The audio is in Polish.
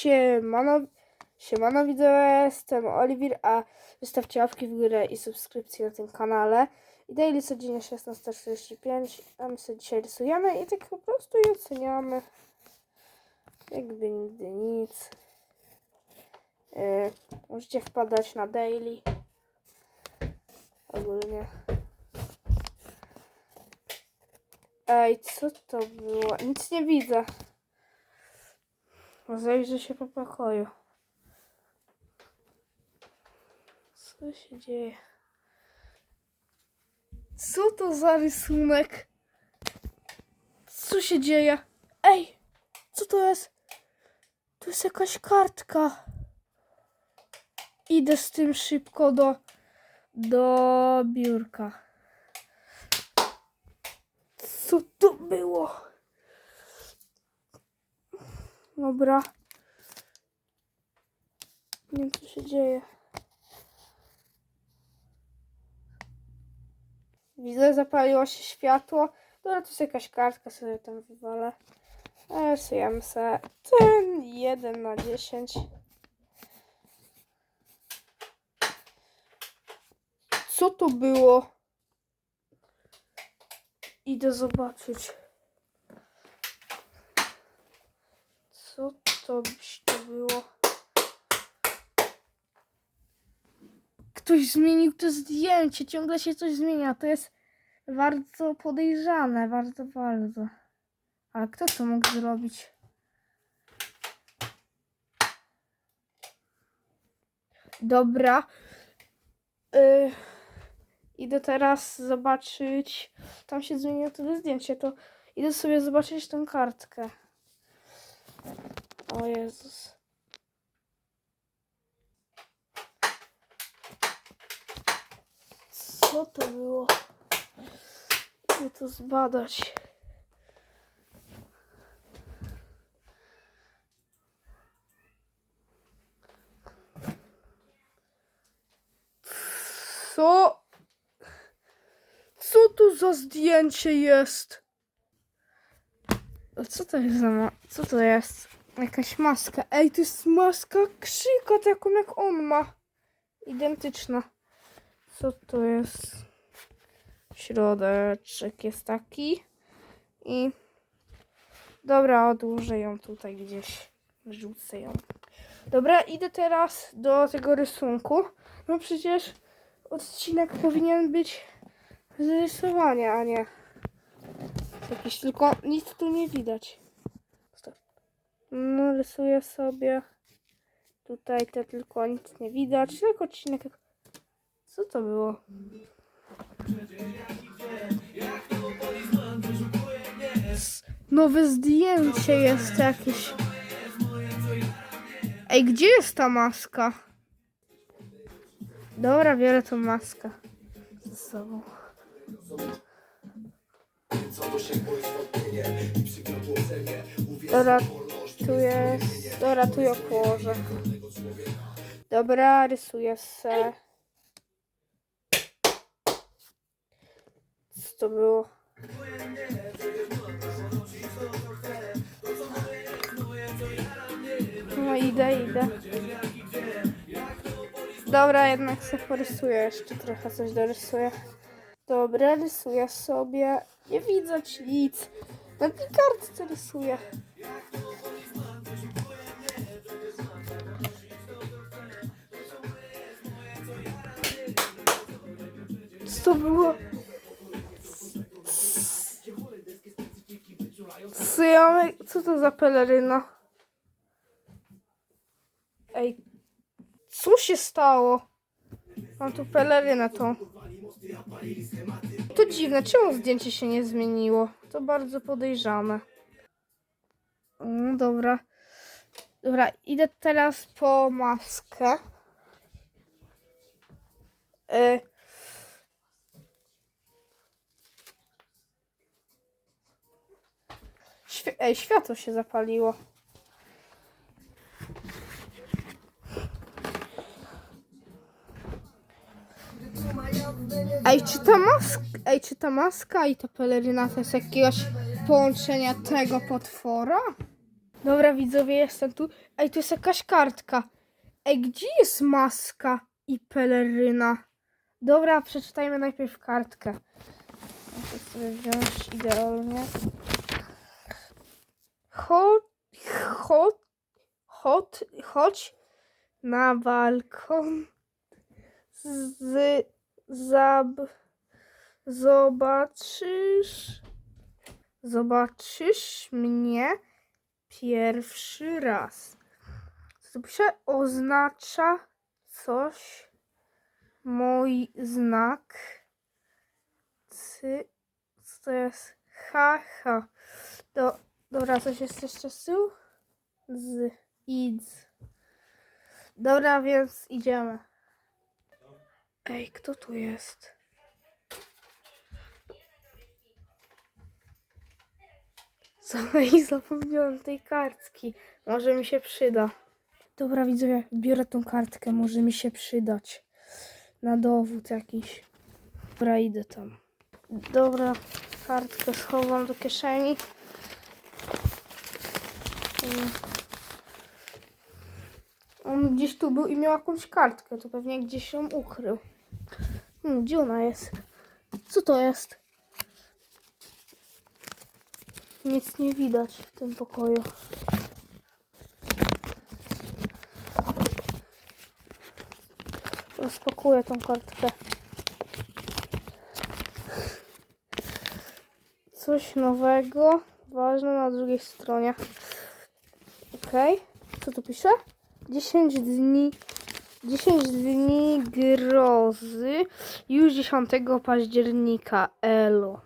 Siemano, siemano widzowie, jestem Oliwir, a wystawcie łapki w górę i subskrypcję na tym kanale. I daily codziennie 16.45, a my sobie dzisiaj rysujemy i tak po prostu je oceniamy. Jakby nigdy nic. Yy, możecie wpadać na daily. Ogólnie. Ej, co to było? Nic nie widzę. Zajrzę się po pokoju. Co się dzieje? Co to za rysunek? Co się dzieje? Ej! Co to jest? To jest jakaś kartka. Idę z tym szybko do, do biurka. Co to było? Dobra. Nie wiem, co się dzieje. Widzę, zapaliło się światło. Dobra, to jest jakaś kartka, sobie tam wywalę. Rysujemy sobie ten 1 na 10. Co to było? Idę zobaczyć. Co byś to było? Ktoś zmienił to zdjęcie, ciągle się coś zmienia. To jest bardzo podejrzane, bardzo, bardzo. Ale kto to mógł zrobić? Dobra. Y, idę teraz zobaczyć. Tam się zmieniło to zdjęcie, to idę sobie zobaczyć tą kartkę. O Jezus. Co to było? Idę to zbadać. Co? Co tu za zdjęcie jest? Co to jest za ma- Co to jest? Jakaś maska. Ej, to jest maska krzyka, taką jak on ma. Identyczna. Co to jest? Środeczek jest taki. I... Dobra, odłożę ją tutaj gdzieś. Rzucę ją. Dobra, idę teraz do tego rysunku. No przecież odcinek powinien być z rysowania, a nie jakiś tylko nic tu nie widać. Stop. No sobie tutaj te tylko nic nie widać, tylko odcinek. Co to było? Nowe zdjęcie jest jakieś. Ej, gdzie jest ta maska? Dobra, biorę tą maskę ze sobą. Dobra, tu jest. Dobra, tu ją położę. Dobra, rysuję se. Co to było? No idę, idę. Dobra, jednak sobie porysuję jeszcze trochę coś dorysuję. Dobra, rysuję sobie. Nie widać nic. Na tej kartce rysuję. Co to było? Mam- co to za peleryna? Ej, co się stało? Mam tu pelerynę tą. To dziwne, czemu zdjęcie się nie zmieniło? To bardzo podejrzane. No dobra. Dobra, idę teraz po maskę. Y Świ- Ej, światło się zapaliło. Ej, czy ta maska, ej, czy ta maska i ta peleryna to jest jakiegoś połączenia tego potwora? Dobra, widzowie, jestem tu. Ej, tu jest jakaś kartka. Ej, gdzie jest maska i peleryna? Dobra, przeczytajmy najpierw kartkę. Muszę sobie wziąć idealnie. Chodź, chodź, na balkon z, zab, zobaczysz, zobaczysz mnie pierwszy raz. Pisze? Oznacza coś mój znak. Cy, co to jest? Ha, ha. Do, dobra, coś jest jeszcze z tyłu? Z, idz. Dobra, więc idziemy. Ej, kto tu jest? Ej, zapomniałam tej kartki. Może mi się przyda. Dobra, widzowie, biorę tą kartkę. Może mi się przydać. Na dowód jakiś. Dobra, idę tam. Dobra, kartkę schowam do kieszeni. Gdzieś tu był i miał jakąś kartkę. To pewnie gdzieś ją ukrył. Hmm, gdzie ona jest? Co to jest? Nic nie widać w tym pokoju. Rozpakuję tą kartkę. Coś nowego, ważne na drugiej stronie. Okej, co tu pisze? 10 dni 10 dni grozy już 10 października. Elo.